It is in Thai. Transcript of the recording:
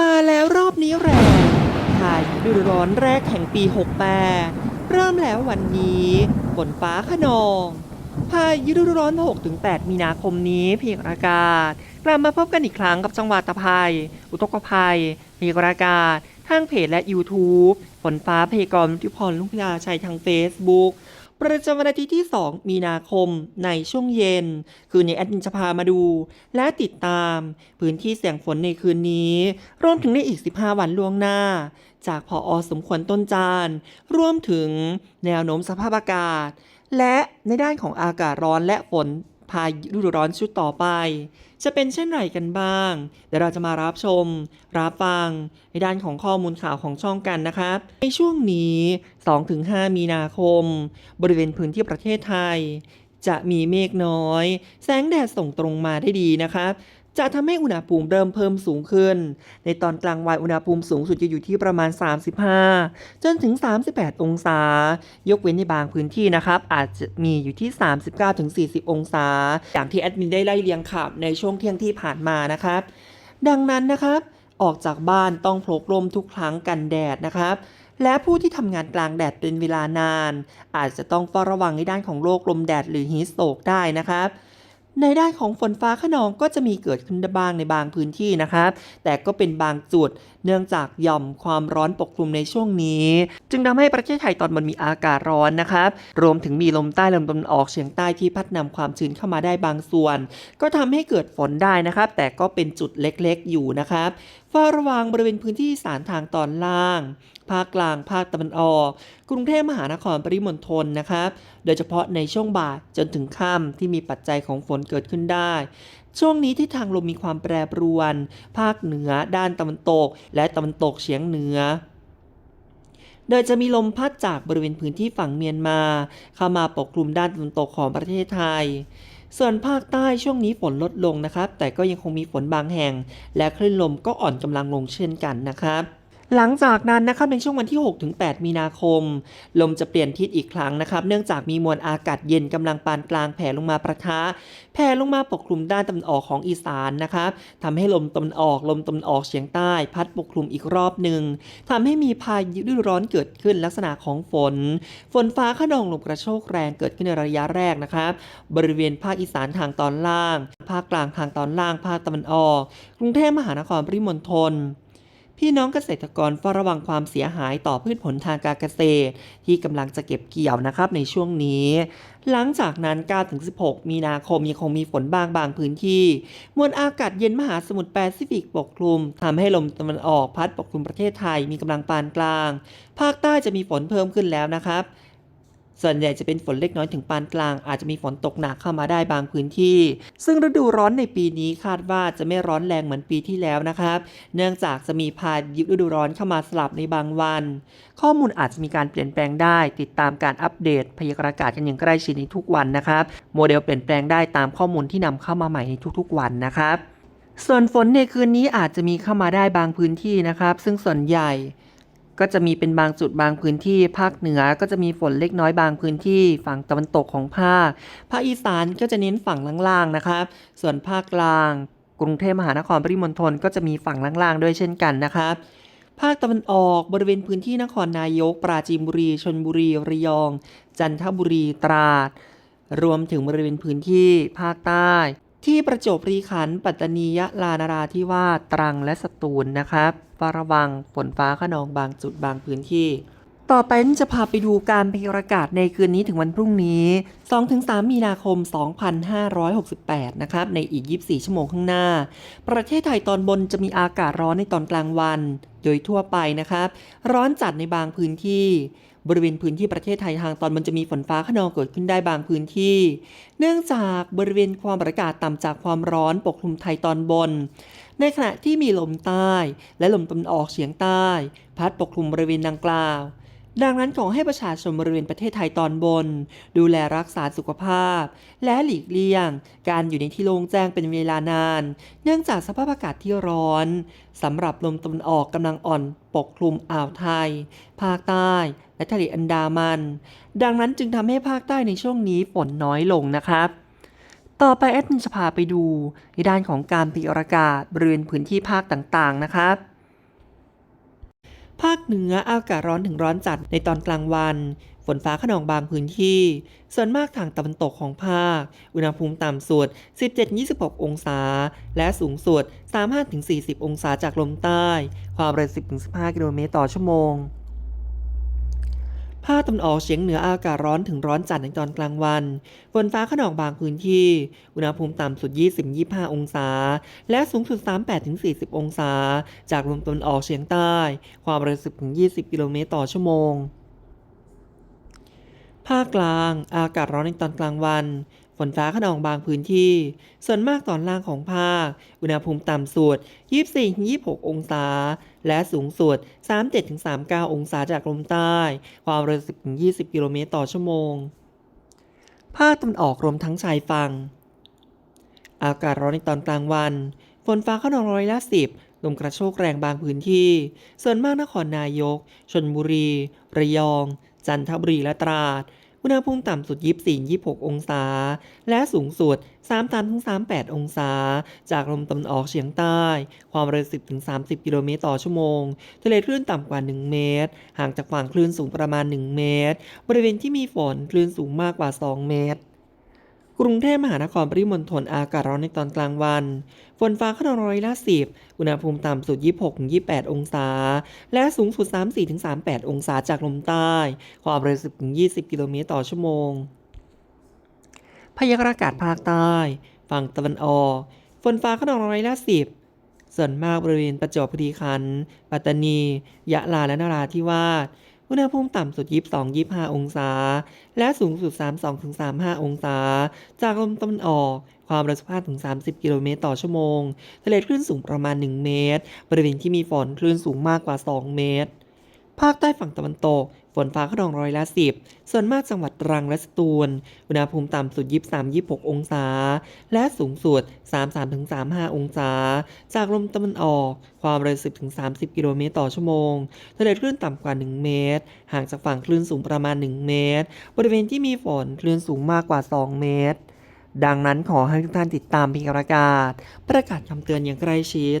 มาแล้วรอบนี้แรงพายุฤดูร้อนแรกแห่งปี 68 เริ่มแล้ววันนี้ฝนฟ้าขนอง พายุฤดูร้อน 6-8 มีนาคมนี้พยารณ์อากาศ กลับมาพบกันอีกครั้งกับจังหวัดตะไคยอุทกภัยพยารณ์อากาศทางเพจและ YouTube ฝนฟ้าพยากรณ์ทิพรลุงพยาชัยทาง Facebook ประจำวันอาทิตย์ที่ 2 มีนาคมในช่วงเย็น คืนนี้แอดมินจะพามาดู และติดตามพื้นที่เสี่ยงฝนในคืนนี้ รวมถึงในอีก 15 วันล่วงหน้า จากพออสมควรต้นจานรวมถึงแนวโน้มสภาพอากาศ และในด้านของอากาศร้อนและฝน พายุฤดูร้อนชุดต่อไป จะเป็นเช่นไรกันบ้าง เดี๋ยวเราจะมารับชม รับฟัง ในด้านของข้อมูลข่าวของช่องกันนะครับ ในช่วงนี้ 2-5 มีนาคม บริเวณพื้นที่ประเทศไทย จะมีเมฆน้อย แสงแดดส่งตรงมาได้ดีนะครับ จะทำให้อุณหภูมิเริ่มเพิ่มสูงขึ้น ในตอนกลางวันอุณหภูมิสูงสุดจะอยู่ที่ประมาณ 35 จนถึง 38 องศา ยกเว้นในบางพื้นที่นะครับ อาจจะมีอยู่ที่ 39-40 องศา อย่างที่แอดมินได้ไล่เรียงข่าวในช่วงเที่ยงที่ผ่านมานะครับ ดังนั้นนะครับออกจากบ้านต้องพกร่มทุกครั้งกันแดดนะครับ และผู้ที่ทำงานกลางแดดเป็นเวลานาน อาจจะต้องเฝ้าระวังในด้านของโรคลมแดดหรือฮีสโตกได้นะครับ ในด้านของฝนฟ้าขนองก็จะมีเกิดขึ้นบ้างในบางพื้นที่นะครับ แต่ก็เป็นบางจุดเนื่องจากหย่อมความร้อนปกคลุมในช่วงนี้ จึงทำให้ประเทศไทยตอนบนมีอากาศร้อนนะครับ รวมถึงมีลมใต้ลมตะวันออกเฉียงใต้ที่พัดนำความชื้นเข้ามาได้บางส่วน ก็ทำให้เกิดฝนได้นะครับ แต่ก็เป็นจุดเล็กๆอยู่นะครับเฝ้าระวังบริเวณพื้นที่สารทางตอนล่าง ภาคกลาง ภาคตะวันออก กรุงเทพมหานครปริมณฑลนะครับ โดยเฉพาะในช่วงบ่ายจนถึงค่ำที่มีปัจจัยของฝนเกิดขึ้นได้ ช่วงนี้ที่ทางลมมีความแปรปรวน ภาคเหนือ ด้านตะวันตก และตะวันตกเฉียงเหนือโดยจะมีลมพัดจากบริเวณพื้นที่ฝั่งเมียนมา เข้ามาปกคลุมด้านตะวันตกของประเทศไทย ส่วนภาคใต้ช่วงนี้ฝนลดลงนะครับ แต่ก็ยังคงมีฝนบางแห่ง และคลื่นลมก็อ่อนกำลังลงเช่นกันนะครับ หลังจากนั้นนะครับในช่วงวันที่6-8มีนาคม ลมจะเปลี่ยนทิศอีกครั้งนะครับ เนื่องจากมีมวลอากาศเย็นกำลังปานกลางแผ่ลงมาประทะแผ่ลงมาปกคลุมด้านตะวันออกของอีสานนะครับทำให้ลมตะวันออกลมตะวันออกเฉียงใต้ พัดปกคลุมอีกรอบหนึ่งทำให้มีพายุฤดูร้อนเกิดขึ้นลักษณะของฝน ฝนฟ้าขนองลมกระโชกแรงเกิดขึ้นในระยะแรกนะครับ บริเวณภาคอีสานทางตอนล่าง ภาคกลางทางตอนล่าง ภาคตะวันออก กรุงเทพมหานครปริมณฑล พี่น้องเกษตรกรเฝ้าระวังความเสียหายต่อพืชผลทางการเกษตร ที่กำลังจะเก็บเกี่ยวนะครับในช่วงนี้ หลังจากนั้น9-16 มีนาคมยังคงมีฝนบางบางพื้นที่ มวลอากาศเย็นมหาสมุทรแปซิฟิกปกคลุมทำให้ลมตะวันออกพัดปกคลุมประเทศไทยมีกำลังปานกลาง ภาคใต้จะมีฝนเพิ่มขึ้นแล้วนะครับ ส่วนใหญ่จะเป็นฝนเล็กน้อยถึงปานกลาง อาจจะมีฝนตกหนักเข้ามาได้บางพื้นที่ ซึ่งฤดูร้อนในปีนี้คาดว่าจะไม่ร้อนแรงเหมือนปีที่แล้วนะครับ เนื่องจากจะมีพายุฤดูร้อนเข้ามาสลับในบางวัน ข้อมูลอาจจะมีการเปลี่ยนแปลงได้ ติดตามการอัปเดตพยากรณ์อากาศกันอย่างใกล้ชิดในทุกวันนะครับ โมเดลเปลี่ยนแปลงได้ตามข้อมูลที่นำเข้ามาใหม่ในทุกๆ วันนะครับ ส่วนฝนในคืนนี้อาจจะมีเข้ามาได้บางพื้นที่นะครับ ซึ่งส่วนใหญ่ ก็จะมีเป็นบางจุดบางพื้นที่ ภาคเหนือก็จะมีฝนเล็กน้อยบางพื้นที่ ฝั่งตะวันตกของภาค ภาคอีสานก็จะเน้นฝั่งล่างๆนะครับ ส่วนภาคกลาง กรุงเทพมหานครปริมณฑลก็จะมีฝั่งล่างๆด้วยเช่นกันนะครับภาคตะวันออกบริเวณพื้นที่นครนายก ปราจีนบุรีชนบุรีระยอง จันทบุรีตราด รวมถึงบริเวณพื้นที่ภาคใต้ ที่ประจวบรีขันธ์ปัตตานียะลานราธิวาสตรังและสตูลนะครับฝาระวังฝนฟ้าขนองบางจุดบางพื้นที่ ต่อไปจะพาไปดูการพยากรณ์อากาศในคืนนี้ถึงวันพรุ่งนี้ 2-3 มีนาคม 2568 นะครับ ในอีก 24 ชั่วโมงข้างหน้า ประเทศไทยตอนบนจะมีอากาศร้อนในตอนกลางวัน โดยทั่วไปนะครับ ร้อนจัดในบางพื้นที่ บริเวณพื้นที่ประเทศไทยทางตอนบนจะมีฝนฟ้าขนองเกิดขึ้นได้บางพื้นที่ เนื่องจากบริเวณความกดอากาศต่ำจากความร้อนปกคลุมไทยตอนบน ในขณะที่มีลมใต้ และลมตะวันออกเฉียงใต้ พัดปกคลุมบริเวณดังกล่าว ดังนั้นขอให้ประชาชนบริเวณประเทศไทยตอนบน ดูแลรักษาสุขภาพ และหลีกเลี่ยง การอยู่ในที่โล่งแจ้งเป็นเวลานาน เนื่องจากสภาพอากาศที่ร้อนสำหรับลมตะวันออกกำลังอ่อนปกคลุมอ่าวไทย ภาคใต้ และทะเลอันดามัน ดังนั้นจึงทำให้ภาคใต้ในช่วงนี้ฝนน้อยลงนะครับต่อไปแอดมินจะพาไปดูในด้านของการพยากรณ์อากาศบริเวณพื้นที่ภาคต่างๆ นะครับ ภาคเหนืออากาศร้อนถึงร้อนจัดในตอนกลางวัน ฝนฟ้าขนองบางพื้นที่ ส่วนมากทางตะวันตกของภาค อุณหภูมิต่ำสุด 17-26 องศา และสูงสุด 35-40 องศาจากลมใต้ ความเร็ว 10-15 กิโลเมตรต่อชั่วโมง ภาคตะวันออกเฉียงเหนืออากาศร้อนถึงร้อนจัดในตอนกลางวันฝนฟ้าขนองบางพื้นที่ อุณหภูมิต่ำสุด 20-25 องศา และสูงสุด 38-40 องศา จากลมตะวันออกเฉียงใต้ ความเร็ว10-20 กิโลเมตรต่อชั่วโมงภาคกลาง อากาศร้อนในตอนกลางวัน ฝนฟ้าขนองบางพื้นที่ ส่วนมากตอนล่างของภาค อุณหภูมิต่ำสุด 24-26 องศา และสูงสุด 37-39 องศาจากลมใต้ ความเร็ว 10-20 กิโลเมตรต่อชั่วโมง ภาคตะวันออกรวมทั้งชายฝั่ง อากาศร้อนในตอนกลางวัน ฝนฟ้าขนองร้อยละสิบลมกระโชกแรงบางพื้นที่ ส่วนมากนครนายก ชนบุรี ระยอง จันทบุรีและตราด อุณหภูมิต่ำสุด 24-26 องศา และสูงสุด 33-38 องศา จากลมตะวันออกเฉียงใต้ ความเร็ว 10-30 กิโลเมตรต่อชั่วโมง ทะเลคลื่นต่ำกว่า 1 เมตร ห่างจากฝั่งคลื่นสูงประมาณ 1 เมตร บริเวณที่มีฝนคลื่นสูงมากกว่า 2 เมตร กรุงเทพมหานครปริมณฑลอากาศร้อนในตอนกลางวัน ฝนฟ้าขนองร้อยละสิบอุณหภูมิต่ำสุด 26-28 องศา และสูงสุด 34-38 องศาจากลมใต้ ความเร็ว 10-20 กิโลเมตรต่อชั่วโมง พยากรณ์อากาศภาคใต้ ฝั่งตะวันออก ฝนฟ้าขนองร้อยละสิบส่วนมากบริเวณประจวบคีรีขันธ์ปัตตานี ยะลาและนราธิวาส อุณหภูมิต่ำสุด 22-25 องศา และสูงสุด 32-35 องศา จากลมตะวันออก ความเร็ว15-30 กิโลเมตรต่อชั่วโมง ทะเลคลื่นสูงประมาณ 1 เมตร บริเวณที่มีฝนคลื่นสูงมากกว่า 2 เมตร ภาคใต้ฝั่งตะวันตก ฝนฟ้าขนองร้อยละสิบส่วนมากจังหวัดตรังและสตูล อุณหภูมิต่ำสุด 23-26 องศา และสูงสุด 33-35 องศา จากลมตะวันออก ความเร็ว 10-30 กิโลเมตรต่อชั่วโมงทะเลคลื่นต่ำกว่า 1 เมตร ห่างจากฝั่งคลื่นสูงประมาณ 1 เมตร บริเวณที่มีฝนคลื่นสูงมากกว่า 2 เมตร ดังนั้นขอให้ทุกท่านติดตามพยารณ์อากาศ ประกาศคำเตือนอย่างใกล้ชิด